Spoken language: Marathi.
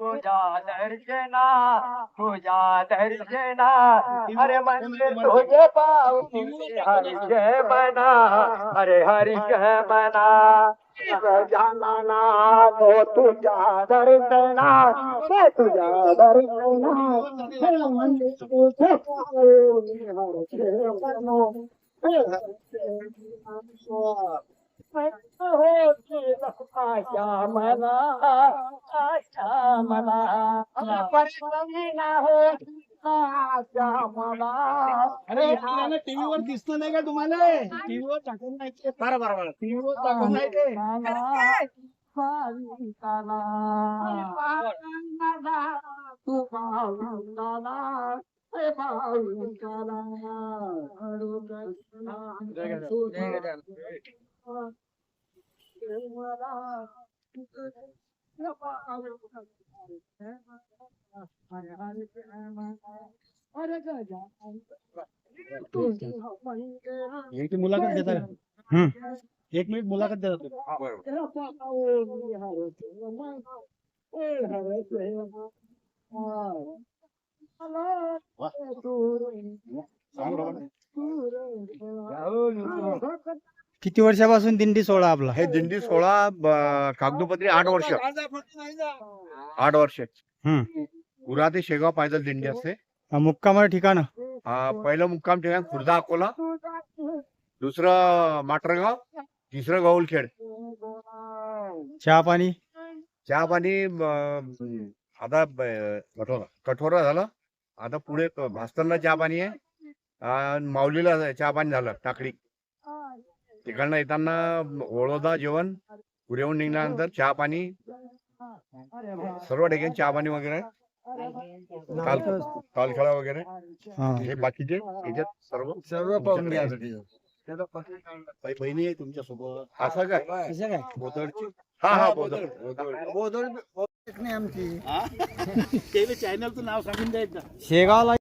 तुझ्या दर्शना तुझ्या दर्शना अरे मंदिर तुझे हरि जय मना अरे हरि जय मना जाना तो तुझ्या दर्शना ते तुझ्या दर्शना हरि जय मना। आशा मला आशा मला परिणामी हो मला अरे टीव्हीवर दिसत नाही का तुम्हाला टीव्हीवर टाकून नाही ते. बरं बरं बरं टीव्हीवर टाकून नाही ते एक मुलाखत देता का? एक मिनिट मुलाखत देता. किती वर्षापासून दिंडी सोहळा आपला? हे दिंडी सोळा ब- कागदोपत्री आठ वर्ष. आठ वर्ष. हम्म. उरा ते शेगाव पायदल दिंडी असते. मुक्कामाचं ठिकाण. पहिलं मुक्काम ठिकाण खुर्दा अकोला. दुसरं माटरगाव. तिसरं गौलखेड. चहा पाणी? चहा पाणी आता ब- कठोरा झालं. आता पुढे क- भास्करला चहा पाणी आहे. आणि माऊलीला चहा पाणी झालं टाकळी. तिकडनं येताना ओळोदा जेवण पुरेहून निघल्यानंतर चहा पाणी. सर्व ठिकाणी चहा पाणी वगैरे. काल कालखेळा वगैरे? हा. हे बाकीचे? याच्यात सर्व? सर्व पाहून घ्या. काही बहिणी आहे तुमच्यासोबत असं काय? कसं काय? बोदडची हा हा बोदड बोधड आमची. चॅनलचं नाव सांगून द्यायचं. शेगावला